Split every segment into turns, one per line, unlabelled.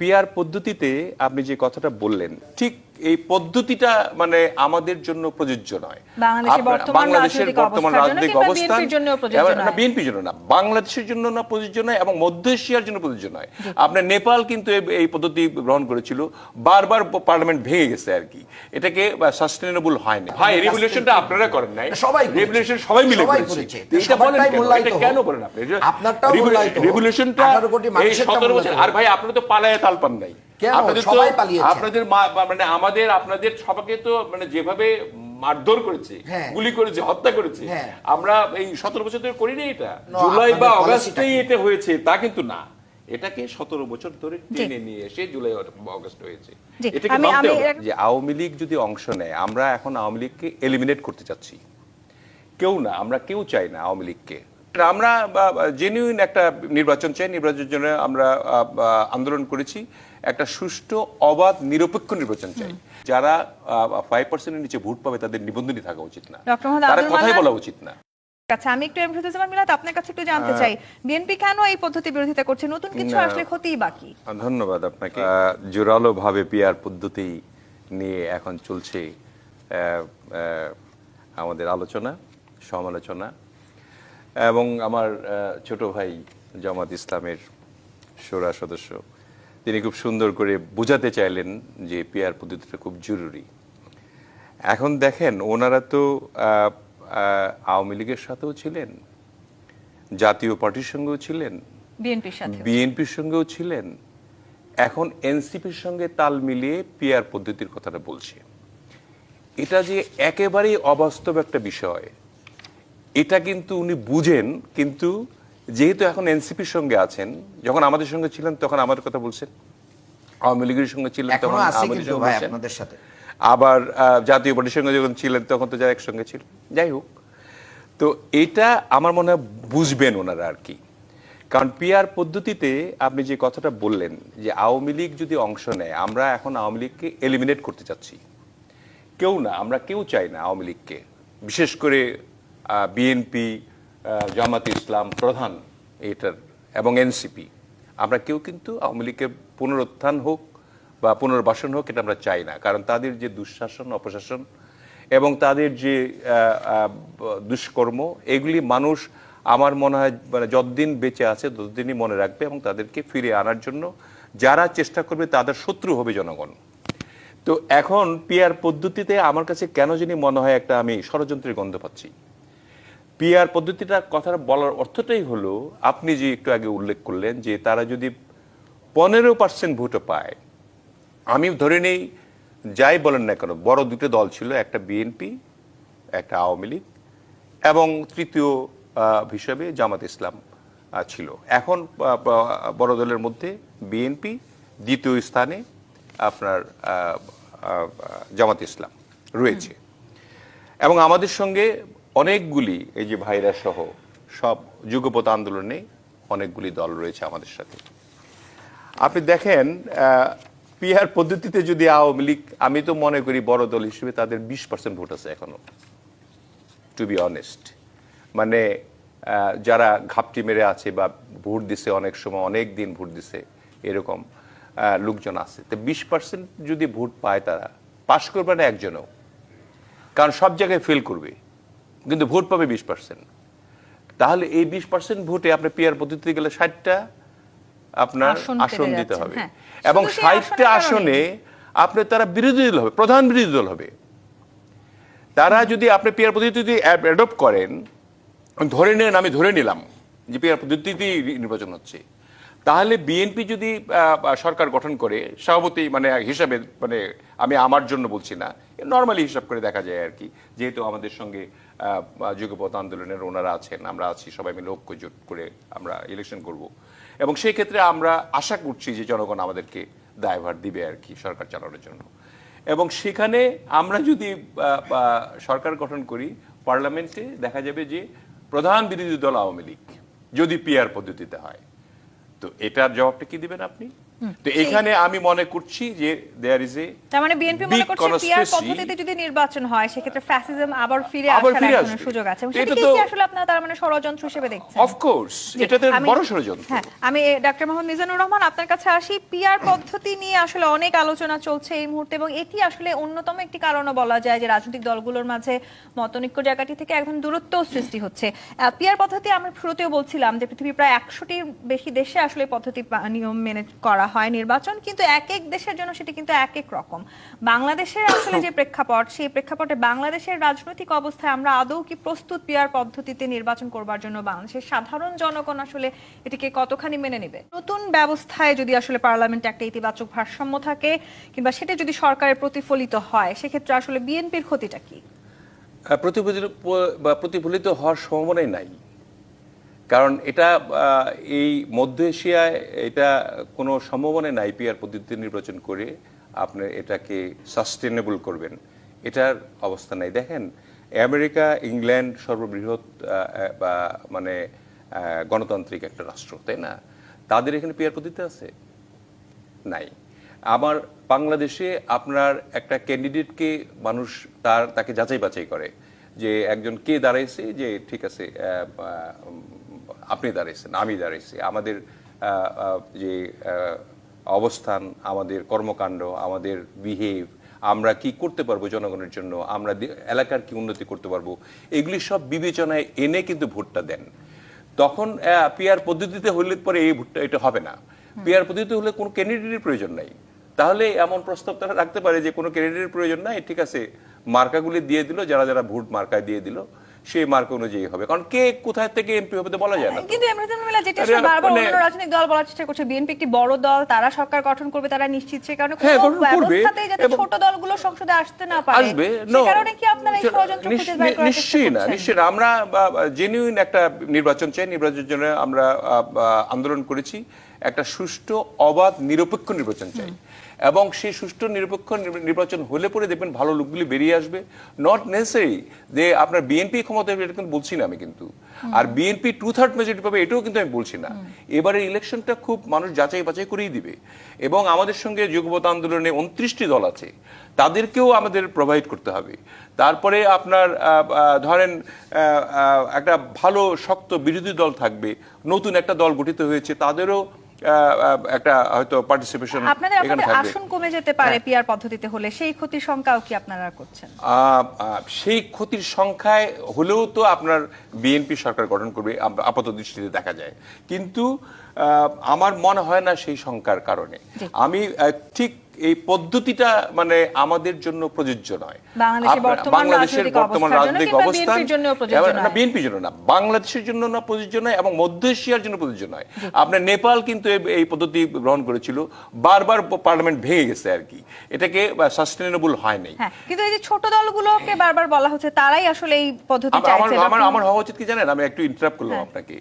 Peer পদ্ধতিতে আপনি যে কথাটা বললেন ঠিক এই পদ্ধতিটা মানে আমাদের জন্য প্রযোজ্য নয়।
বাংলাদেশের বর্তমান রাজনৈতিক
বর্তমান
অবস্থার জন্য
অবস্থান বিএনপির জন্য না বাংলাদেশের জন্য না প্রযোজ্য নয় এবং মধ্য এশিয়ার জন্য প্রযোজ্য নয়। আপনার নেপাল কিন্তু এই- পদ্ধতি গ্রহণ করেছিল। বারবার পার্লামেন্ট ভেঙে গেছে আর কি। এটাকে সাস্টেনেবল হয় না ভাই রেগুলেশনটা আপনারা করেন নাই।
সবাই।
রেগুলেশন সবাই মিলে করেছে। এটা বলেন এটা কেন বলেন আপনি?
আপনারটাও
রেগুলেশনটা
18 কোটি
এই
মানুষেরটা
সতেরো বছর আর ভাই আপনারা তো পালায় তাল পান নাই? আপনাদের তো আপনাদের মানে আমাদের আপনাদের সবাইকে তো মানে যেভাবে মারধর করেছে
হ্যাঁ।
গুলি করেছে হত্যা করেছে
হ্যাঁ।
আমরা এই সতেরো বছর ধরে করিনি এটা। জুলাই বা অগাস্টেই এটা হয়েছে তা কিন্তু না। এটাকে সতেরো বছর ধরে টেনে নিয়ে এসে জুলাই বা অগাস্ট হয়েছে। এটাকে মানতে হবে যে আওয়ামী লীগ যদি অংশ নেয় আমরা এখন আওয়ামী লীগকে এলিমিনেট করতে চাচ্ছি। কেউ না আমরা কেউ চাই না আওয়ামী লীগকে। আমরা জেনুইন একটা নির্বাচন চাই। নির্বাচনের জন্য আমরা আন্দোলন করেছি। একটা সুষ্ঠু অবাধ নিরপেক্ষ নির্বাচন চাই। যারা ফাইভ পার্সেন্টের নিচে ভোট পাবে তাদের নিবন্ধনই থাকা উচিত না। তারা কথাই বলা উচিত না।
আচ্ছা আমি একটু এমফাসিস মিলাত আপনার কাছে একটু জানতে চাই। বিএনপি কেন এই পদ্ধতি বিরোধিতা করছে? নতুন কিছু আসলে ক্ষতিই বাকি
ধন্যবাদ আপনাকে। জোরালো ভাবে পিয়ার পদ্ধতি নিয়ে এখন চলছে আমাদের আলোচনা সমালোচনা। এবং আমার ছোট ভাই জামাত ইসলামের সোরা সদস্য তিনি খুব সুন্দর করে বোঝাতে চাইলেন যে পিয়ার পদ্ধতিটা খুব জরুরি। এখন দেখেন ওনারা তো আওয়ামী লীগের সাথেও ছিলেন জাতীয় পার্টির সঙ্গেও ছিলেন
বিএনপির সাথে
বিএনপির সঙ্গেও ছিলেন। এখন এনসিপির সঙ্গে তাল মিলিয়ে পিয়ার পদ্ধতির কথাটা বলছে। এটা যে একেবারেই অবাস্তব একটা বিষয় এটা কিন্তু উনি বুঝেন কিন্তু যেহেতু এখন এনসিপির সঙ্গে আছেন যখন আমাদের সঙ্গে ছিলেন তখন আমাদের কথা বলছেন আওয়ামী লীগের সঙ্গে ছিলেন তখন।
আপনাদের সাথে।
আবার জাতীয় পার্টির সঙ্গে যখন ছিলেন তখন তো যারা একসঙ্গে ছিল। যাই হোক তো এটা আমার মনে হয় বুঝবেন ওনারা আর কি। কারণ পিয়ার পদ্ধতিতে আপনি যে কথাটা বললেন যে আওয়ামী লীগ যদি অংশ নেয় আমরা এখন আওয়ামী লীগকে এলিমিনেট করতে চাচ্ছি। কেউ না আমরা কেউ চাই না আওয়ামী লীগকে। বিশেষ করে বিএনপি জামাত ইসলাম প্রধান এটার এবং এনসিপি আমরা কেউ কিন্তু আওয়ামী লীগের পুনরুত্থান হোক বা পুনর্বাসন হোক এটা আমরা চাই না, কারণ তাদের যে দুঃশাসন, অপশাসন এবং তাদের যে দুষ্কর্ম, এগুলি মানুষ আমার মনে হয় মানে যতদিন বেঁচে আছে ততদিনই মনে রাখবে এবং তাদেরকে ফিরে আনার জন্য যারা চেষ্টা করবে তাদের শত্রু হবে জনগণ। তো এখন পিয়ার পদ্ধতিতে আমার কাছে কেন জানি মনে হয় একটা আমি ষড়যন্ত্রের গন্ধ পাচ্ছি। পিয়ার পদ্ধতিটা কথাটা বলার অর্থটাই হলো আপনি যে একটু আগে উল্লেখ করলেন যে তারা যদি পনেরো পার্সেন্ট ভোটও পায় আমি ধরে নেই যাই বলেন না কেন বড় দুটো দল ছিল একটা বিএনপি একটা আওয়ামী লীগ এবং তৃতীয় হিসাবে জামাত ইসলাম ছিল। এখন বড় দলের মধ্যে বিএনপি দ্বিতীয় স্থানে আপনার জামাত ইসলাম রয়েছে। এবং আমাদের সঙ্গে অনেকগুলি, এই যে ভাইরা সহ সব যুগপথ আন্দোলনে অনেকগুলি দল রয়েছে আমাদের সাথে। আপনি দেখেন পিআর পদ্ধতিতে যদি আওয়ামী লীগ, আমি তো মনে করি বড় দল হিসেবে তাদের বিশ পার্সেন্ট ভোট আছে এখনও টু বি অনেস্ট মানে যারা ঘাপটি মেরে আছে বা ভোট দিছে অনেক সময়, অনেক দিন ভোট দিছে, এরকম লোকজন আছে। তো বিশ পার্সেন্ট যদি ভোট পায় তারা, পাশ করবে না একজনও? কারণ সব জায়গায় ফেল করবে। কিন্তু ভোট পাবে বিশ পার্সেন্ট তাহলে এই বিশ পার্সেন্ট ভোটে আপনার পিয়ার পদ্ধতিতে গেলে ষাটটা আপনার
আসন
দিতে হবে।
হ্যাঁ।
এবং ষাটটা আসনে আপনার তারা বিরোধী দল হবে প্রধান বিরোধী দল হবে। তারা যদি আপনি পিয়ার পদ্ধতি অ্যাডপ্ট করেন ধরে নেন আমি ধরে নিলাম যে পিয়ার পদ্ধতিতেই নির্বাচন হচ্ছে। তাহলে বিএনপি যদি সরকার গঠন করে, সভাপতি মানে হিসাবে মানে আমি আমার জন্য বলছি না নর্মালি হিসাব করে দেখা যায় আর কি। যেহেতু আমাদের সঙ্গে যুগপথ আন্দোলনের ওনারা আছেন, আমরা আছি, সবাই মিলে ঐক্যজোট করে আমরা ইলেকশন করব। এবং সেই ক্ষেত্রে আমরা আশা করছি যে জনগণ আমাদেরকে দায়ভার দিবে আর কি, সরকার চালানোর জন্য। এবং সেখানে আমরা যদি সরকার গঠন করি পার্লামেন্টে দেখা যাবে যে প্রধান বিরোধী দল আওয়ামী লীগ, যদি পিয়ার পদ্ধতিতে হয়। তো এটার জবাবটা কি দিবেন আপনি? তো এখানে আমি মনে করছি যে দেয়ার ইজ এ
তার মানে বিএনপি মনে করছে পিআর পদ্ধতিতে যদি নির্বাচন হয় সেক্ষেত্রে ফ্যাসিজম আবার ফিরে আসার
ফিরে
এক
আসবে।
ধরনের সুযোগ আছে।
তো-
কি আসলে আপনারা তার মানে ষড়যন্ত্র হিসেবে দেখছেন?
অফকোর্স
জি,
এটাতে বড় ষড়যন্ত্র।
হ্যাঁ আমি ডাক্তার মোহাম্মদ মিজানুর রহমান আপনার কাছে আসি। পিআর পদ্ধতি নিয়ে আসলে অনেক আলোচনা চলছে এই মুহূর্তে এবং এটি আসলে অন্যতম একটি কারণও বলা যায় যে রাজনৈতিক দলগুলোর মাঝে মতনৈক্য জায়গাটি থেকে এখন দূরত্ব সৃষ্টি হচ্ছে। পিআর পদ্ধতি আমরা শুরুতেও বলছিলাম যে পৃথিবীর প্রায় একশোটির বেশি দেশে আসলে পদ্ধতি নিয়ম মেনে করা হয় নির্বাচন, কিন্তু এক এক দেশের জন্য সেটি কিন্তু এক এক রকম। বাংলাদেশের আসলে যে প্রেক্ষাপট, সেই প্রেক্ষাপটে বাংলাদেশের রাজনৈতিক অবস্থায় আমরা আদৌ কি প্রস্তুত পিআর পদ্ধতিতে নির্বাচন করবার জন্য বাংলাদেশের সাধারণ জনগণ আসলে এটিকে কতখানি মেনে নেবে? নতুন ব্যবস্থায় যদি আসলে পার্লামেন্টে একটা ইতিবাচক ভারসাম্য থাকে, কিংবা সেটা যদি সরকারের প্রতিফলিত হয়, সেক্ষেত্রে আসলে বিএনপির ক্ষতিটা কি?
প্রতিফলিত হওয়ার সম্ভাবনাই নাই। কারণ এটা এই মধ্য এশিয়ায় এটা কোনো সম্ভাবনা নাই পিআর পদ্ধতিতে নির্বাচন করে আপনি এটাকে সাস্টেনেবল করবেন। এটার অবস্থা নাই। দেখেন, আমেরিকা, ইংল্যান্ড সর্ববৃহৎ বা মানে গণতান্ত্রিক একটা রাষ্ট্র, তাই না? তাদের এখানে পিআর পদ্ধতি আছে? নাই। আমার বাংলাদেশে আপনার একটা ক্যান্ডিডেটকে মানুষ তার, তাকে যাচাই বাছাই করে যে একজন কে দাঁড়াইছে যে ঠিক আছে আপনি দাঁড়িয়েছেন আমি দাঁড়াইছি। আমাদের যে অবস্থান আমাদের কর্মকাণ্ড আমাদের বিহেভ আমরা কি করতে পারব জনগণের জন্য আমরা এলাকার কি উন্নতি করতে পারব এগুলি সব বিবেচনায় এনে কিন্তু ভোটটা দেন। তখন পিআর পদ্ধতিতে হলে পরে এই ভোটটা এটা হবে না। পিআর পদ্ধতিতে হলে কোনো ক্যান্ডিডেটের প্রয়োজন নাই। তাহলে এমন প্রস্তাব তারা রাখতে পারে যে কোনো ক্যান্ডিডেটের প্রয়োজন নাই ঠিক আছে। মার্কাগুলি দিয়ে দিল যারা যারা ভোট মার্কা দিয়ে দিল সেই মার্কা অনুযায়ী হবে। কারণ কে কোথায় থেকে এমপি হবে বলা যায় না
কিন্তু মিলা যেটা বারবার
মানে-
অন্যান্য রাজনৈতিক দল বলার চেষ্টা করছে বিএনপি একটি বড় দল তারা সরকার গঠন করবে তারা নিশ্চিত সে কারণে
হ্যাঁ,
কোনো ব্যবস্থাতেই যাতে ছোট দলগুলো সংসদে আসতে না পারে।
আসবে
কারণে কি আপনারা এই ষড়যন্ত্র খুঁজে বের করার
নিশ্চয়ই না নিশ্চয়ই না। আমরা জেনুইন একটা নির্বাচন চাই নির্বাচনের জন্য আমরা আন্দোলন করেছি। একটা সুষ্ঠু অবাধ নিরপেক্ষ নির্বাচন চাই। এবং সেই সুষ্ঠু নিরপেক্ষ নির্বাচন হলে পরে দেখবেন ভালো লোকগুলি বেরিয়ে আসবে। নট নেসেসারি যে আপনার বিএনপি ক্ষমতা এটা কিন্তু বলছি না আমি কিন্তু। আর বিএনপি টু থার্ড মেজরিটি পাবে এটাও কিন্তু আমি বলছি না। এবারের ইলেকশনটা খুব মানুষ যাচাই বাছাই করেই দিবে। এবং আমাদের সঙ্গে যুগপথ আন্দোলনে উনত্রিশটি দল আছে। তাদেরকেও আমাদের প্রোভাইড করতে হবে। তারপরে আপনার ধরেন একটা ভালো শক্ত বিরোধী দল থাকবে। নতুন একটা দল গঠিত হয়েছে তাদেরও একটা হয়তো পার্টিসিপেশন
আপনাদের আপনাদের আসন কমে যেতে পারে পিআর পদ্ধতিতে হলে সেই ক্ষতির সংখ্যাও কি আপনারা করছেন?
সেই ক্ষতির সংখ্যায় হলেও তো আপনার বিএনপি সরকার গঠন করবে আপ- আপাত দৃষ্টিতে দেখা যায়। কিন্তু আহ, আমার মনে হয় না সেই সংখ্যার কারণে। আমি ঠিক এই পদ্ধতিটা মানে আমাদের জন্য প্রযোজ্য নয়।
বাংলাদেশের বর্তমান রাজনৈতিক
অবস্থান বিএনপির জন্য না বাংলাদেশের জন্য না প্রযোজ্য নয় এবং মধ্য এশিয়ার জন্য প্রযোজ্য নয়। আপনার নেপাল কিন্তু এই- পদ্ধতি গ্রহণ করেছিল বারবার পার্লামেন্ট ভেঙে গেছে আর কি। এটাকে সাস্টেনেবল হয় নাই।
হ্যাঁ কিন্তু এই যে ছোট দলগুলোকে বারবার বলা হচ্ছে তারাই আসলে এই পদ্ধতি
আমার- আমার
চাইছে
আমার আমার হওয়া উচিত কি জানেন? আমি একটু ইন্টারাপ্ট করলাম
হ্যাঁ।
আপনাকে।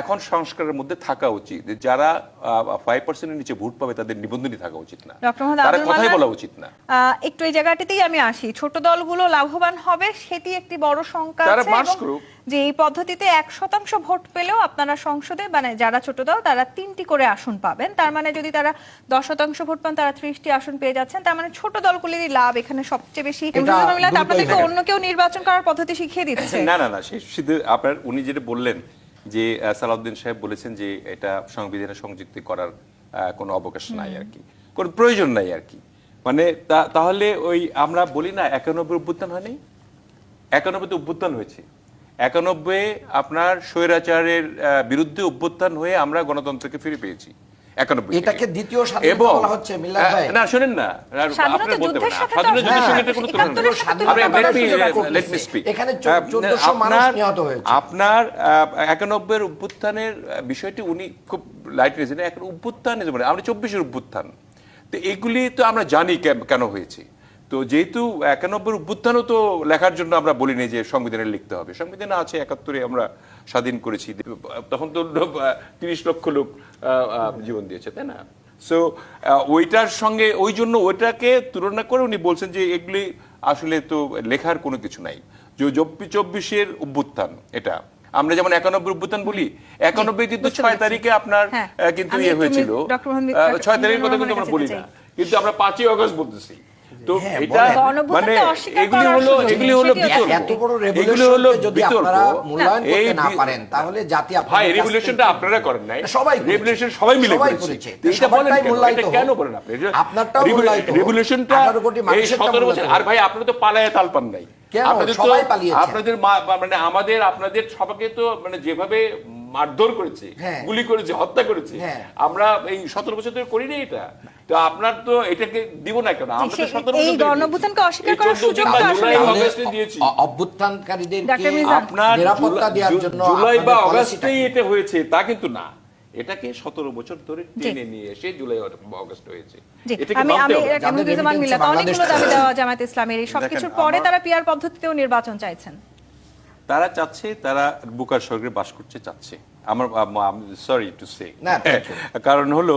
এখন সংস্কারের মধ্যে থাকা উচিত। যারা ফাইভ পার্সেন্টের নিচে ভোট পাবে তাদের নিবন্ধনই থাকা উচিত না। তারা কথাই বলা উচিত না।
একটু এই জায়গাটিতেই আমি আসি। ছোট দলগুলো লাভবান হবে সেটি একটি বড় সংখ্যা
তারা করুক।
যে এই পদ্ধতিতে এক শতাংশ ভোট পেলেও আপনারা সংসদে মানে যারা ছোট দল তারা তিনটি করে আসন পাবেন। তার মানে যদি তারা দশ শতাংশ ভোট পান তারা ত্রিশটি আসন পেয়ে যাচ্ছেন। তার মানে ছোট দলগুলিরই লাভ এখানে সবচেয়ে বেশি। আপনাদেরকে অন্য কেউ নির্বাচন করার পদ্ধতি শিখিয়ে দিচ্ছে।
না না না শুধু আপনার উনি যেটা বললেন যে সালাউদ্দিন সাহেব বলেছেন যে এটা সংবিধানে সংযুক্তি করার কোনো অবকাশ নাই আর কি কোন প্রয়োজন নাই আর কি মানে তা- তাহলে ওই আমরা বলি না একানব্বই অভ্যুত্থান হয়নি? একানব্বইতে অভ্যুত্থান হয়েছে। একানব্বই আপনার স্বৈরাচারের বিরুদ্ধে অভ্যুত্থান হয়ে আমরা গণতন্ত্রকে ফিরে পেয়েছি। একানব্বই
এটাকে দ্বিতীয় স্বাধীনতা বলা হচ্ছে, মিল্লাত ভাই।
আহ, না শুনেন না। আপনি বলতে পারেন স্বাধীনতা যুদ্ধের সঙ্গে এটা কোনো তুলনা নেই।
এখানে 1400 মানুষ নিহত হয়েছে।
আপনার একানব্বই অভ্যুত্থানের আহ, বিষয়টি উনি খুব লাইট নিয়েছেন এখন অভ্যুত্থান বলে, আমরা এর অভ্যুত্থান। তো এগুলি তো আমরা জানি কেন হয়েছে। তো যেহেতু একানব্বই অভ্যুত্থানও তো লেখার জন্য আমরা বলিনি যে সংবিধানে লিখতে হবে। সংবিধানে আছে একাত্তরে আমরা স্বাধীন করেছি। তখন তো তিরিশ লক্ষ লোক জীবন দিয়েছে তাই না? সো ওইটার সঙ্গে ওই জন্য ওইটাকে তুলনা করে উনি বলছেন যে এগুলি আসলে তো লেখার কোনো কিছু নাই। যে চব্বিশের অভ্যুত্থান এটা। আমরা যেমন একানব্বই অভ্যুত্থান বলি একানব্বই কিন্তু ছয় তারিখে আপনার
হ্যাঁ,
কিন্তু ইয়ে হয়েছিল। ছয় তারিখের কথা কিন্তু আমরা বলি না। কিন্তু আমরা পাঁচই অগস্ট বলতেছি। তো এটা মানে এগুলি হলো এগুলি হলো বিতর্ক।
এত বড়
এগুলি
যদি আপনারা মূল্যায়ন করতে না পারেন তাহলে জাতি আপনাদের কাছ
রেভলিউশনটা আপনারা করেন নাই।
সবাই
রেভলিউশন সবাই মিলে করেছে।
করেছে।
এটা বলেন
সবারটাই
কেন?
মূল্যায়িত
এটা কেন বলেন আপনি? এটা-
মূল্যায়িত
রেভলিউশনটা
18 কোটি
এই 17 বছর আর ভাই আপনারা তো পালায়ে তাল পান নাই। আপনাদের তো আপনাদের মা- মানে আমাদের আপনাদের সবাইকে তো মানে যেভাবে মারধর করেছে
হ্যাঁ।
গুলি করেছে হত্যা করেছে।
হ্যাঁ।
আমরা এই সতেরো বছর ধরে করি না এটা। তো আপনার তো এটাকে দিব না কেন? আমরা তো সতেরো বছর ধরে
গণঅভ্যুত্থানকে
দিয়েছি।
অস্বীকার করার সুযোগ তো আসলে
দিয়েছি।
অ- অভ্যুত্থানকারীদেরকে
ডাক্তার মিজান।
আপনার
নিরাপত্তা দেওয়ার জন্য
জুলাই বা অগাস্টেই এটা হয়েছে তা কিন্তু না। এটাকে সতেরো বছর ধরে টেনে নিয়ে এসে জুলাই বা অগস্ট হয়েছে
জামাত ইসলামের। এই সবকিছুর পরে তারা পিয়ার পদ্ধতিতেও নির্বাচন চাইছেন।
তারা চাচ্ছে তারা বুকার স্বর্গে বাস করতে চাচ্ছে। আমার সরি টু সে. কারণ হলো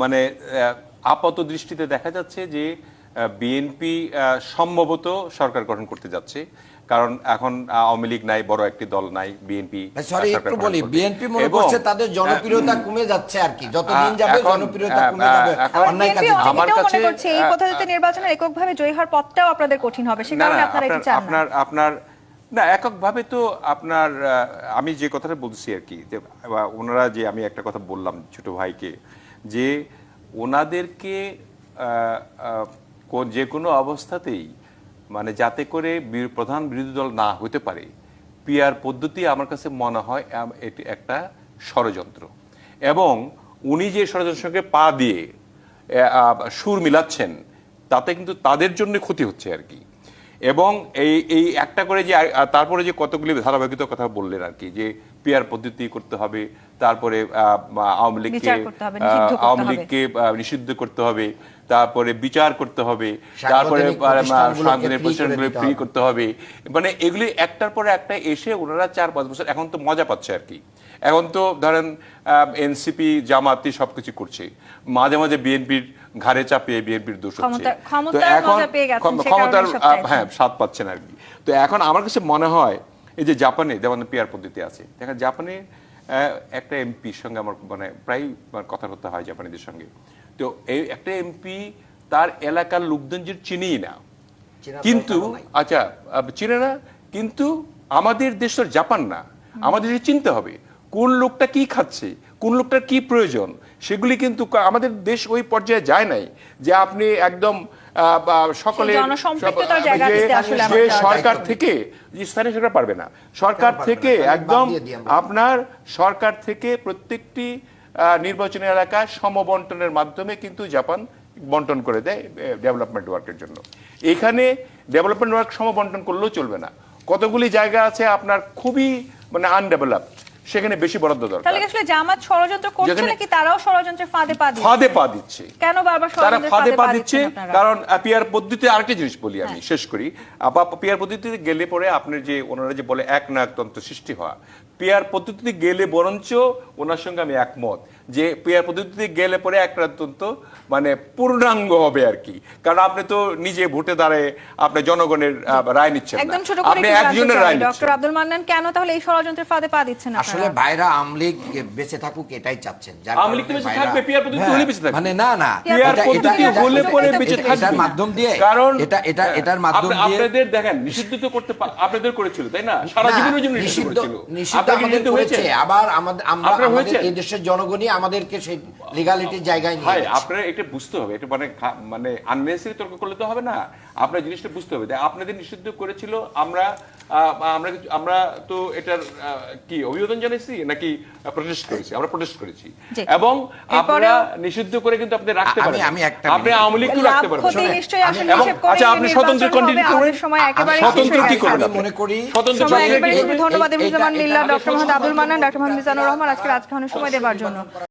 মানে আপাত দৃষ্টিতে দেখা যাচ্ছে যে বিএনপি সম্ভবত সরকার গঠন করতে যাচ্ছে। কারণ এখন আওয়ামী লীগ নাই বড় একটি দল নাই বিএনপি
সরি একটু বলি বিএনপি মনে করছে তাদের জনপ্রিয়তা কমে যাচ্ছে আর কি। যাবে জনপ্রিয়তা কমে যাবে অন্যায় কাজে
আমার
মনে
কাছে,
করছে এই
আহ,
পদ্ধতিতে নির্বাচনের এককভাবে জয়ী হওয়ার পথটাও আপনাদের কঠিন হবে সে কারণে আপনারা এটি চান
আপনার আপনার না, এককভাবে তো আপনার আমি যে কথাটা বলছি আর কি, যে ওনারা যে আমি একটা কথা বললাম ছোট ভাইকে, যে ওনাদেরকে যে কোনো অবস্থাতেই মানে যাতে করে প্রধান বিরোধী দল না হতে পারে, পিয়ার পদ্ধতি আমার কাছে মনে হয় এটি একটা ষড়যন্ত্র। এবং উনি যে ষড়যন্ত্রের সঙ্গে পা দিয়ে সুর মিলাচ্ছেন, তাতে কিন্তু তাদের জন্য ক্ষতি হচ্ছে আর কি। এবং এই এই একটা করে যে তারপরে যে কতগুলি ধারাবাহিকতার কথা বললেন আর কি যে পিয়ার পদ্ধতি করতে হবে তারপরে আহ, আওয়ামী লীগকে
বিচার করতে হবে, নিষিদ্ধ করতে
আওয়ামী। লীগকে আহ, নিষিদ্ধ করতে হবে তারপরে বিচার করতে হবে তারপরে
করে
প্রতিষ্ঠানগুলো ফ্রি করতে হবে। মানে এগুলি একটার পরে একটা এসে ওনারা চার পাঁচ বছর এখন তো মজা পাচ্ছে আর কি। এখন তো ধরেন এনসিপি জামাতি সবকিছু করছে। মাঝে মাঝে বিএনপির ঘাড়ে চাপিয়ে বিএনপির দোষ হচ্ছে। তো
ক্ষমতার
এখন ক্ষমতার। হ্যাঁ স্বাদ পাচ্ছেন আর কি। তো এখন আমার কাছে মনে হয় এই যে জাপানে যেমন পিয়ার পদ্ধতি আছে দেখেন জাপানে একটা এমপির সঙ্গে আমার মানে প্রায় কথা হয় জাপানিদের সঙ্গে। তো এই একটা এমপি তার এলাকার লোকজন যে চিনিই না। কিন্তু আচ্ছা আহ, চিনে না কিন্তু আমাদের দেশের জাপান না। আমাদের চিনতে হবে। কোন লোকটা কি খাচ্ছে কোন লোকটার কি প্রয়োজন সেগুলি কিন্তু আমাদের দেশ ওই পর্যায়ে যায় নাই যে আপনি একদম সকলে যে- সরকার থেকে স্থানীয় সরকার পারবে না। সরকার থেকে একদম। আপনার সরকার থেকে প্রত্যেকটি আহ, নির্বাচনী এলাকায় সমবন্টনের মাধ্যমে কিন্তু জাপান বন্টন করে দেয় ডেভেলপমেন্ট ওয়ার্কের জন্য। এখানে ডেভেলপমেন্ট ওয়ার্ক সমবন্টন করলেও চলবে না। কতগুলি জায়গা আছে আপনার খুবই মানে আনডেভেলপড সেখানে বেশি বরাদ্দ দরকার।
তাহলে আসলে জামাত ষড়যন্ত্র করছে নাকি তারাও ষড়যন্ত্রের ফাঁদে পা দিচ্ছে?
ফাঁদে পা দিচ্ছে।
কেন বারবার
তারা ফাঁদে পা দিচ্ছে? কারণ পিয়ার পদ্ধতিতে আরেকটা জিনিস বলি আমি শেষ করি। আপা পিয়ার পদ্ধতিতে গেলে পরে আপনার যে ওনারা যে বলে এক নায়কতন্ত্র সৃষ্টি হওয়া পিয়ার পদ্ধতিতে গেলে বরঞ্চ ওনার সঙ্গে আমি একমত। যে পিয়ার পদ্ধতিতে গেলে পরে এক নায়কতন্ত্র মানে পূর্ণাঙ্গ হবে আর কি। কারণ আপনি তো নিজে ভোটে দাঁড়ায় আপনি জনগণের রায় নিচ্ছেন
একদম ছোট করে
আপনি একজনের রায়
ডক্টর আব্দুল মান্নান কেন? তাহলে এই ষড়যন্ত্রের ফাঁদে পা দিচ্ছেন
আসলে ভাইরা আমলিগ বেঁচে থাকুক এটাই চাচ্ছেন। যার
তো বেঁচে থাকবে, পিয়ার পদ্ধতি
হ্যাঁ,
হলে বেঁচে থাকবে।
মানে না না।
পিয়ার
পদ্ধতি হলে পরে বেঁচে থাকবে
এটার মাধ্যম দিয়ে
কারণ
এটা এটা এটার মাধ্যম দিয়ে
আপনাদের দেখেন নিষিদ্ধ তো করতে আপনাদের করেছিল তাই না? সারা জীবনের জন্য নিষিদ্ধ
নিষিদ্ধ
করেছিল।
নিষিদ্ধ আমাদের
হয়েছে?
আবার আমাদের আমরা আমাদের এই দেশের জনগণই আমাদেরকে সেই লিগালিটির জায়গায় নিয়ে
ভাই। আপনারা এটা বুঝতে হবে এটা মানে মানে আননেসারি তর্ক করলে তো হবে না আপনার জিনিসটা বুঝতে হবে আপনাদের নিষিদ্ধ করেছিল আমরা আমরা আমরা তো এটার কি অভিবাদন জানাইছি নাকি প্রটেস্ট করেছি? আমরা প্রটেস্ট করেছি। এবং আপনারা নিষিদ্ধ করে কিন্তু আপনি রাখতে পারেন
আমি একটা
আপনি আওয়ামী লীগ তো রাখতে পারবেন। আচ্ছা, আপনি স্বতন্ত্র করুন।
সময় একেবারে
স্বতন্ত্র কি
গেছে।
করবেন
মনে করি
স্বতন্ত্র
সময় একেবারে ধন্যবাদ ইমরুজ্জামান
এটা-
ডক্টর মোহাম্মদ আব্দুল মান্নান ডক্টর মোহাম্মদ মিজানুর রহমান। আজকে রাজধানী সময় দেওয়ার জন্য।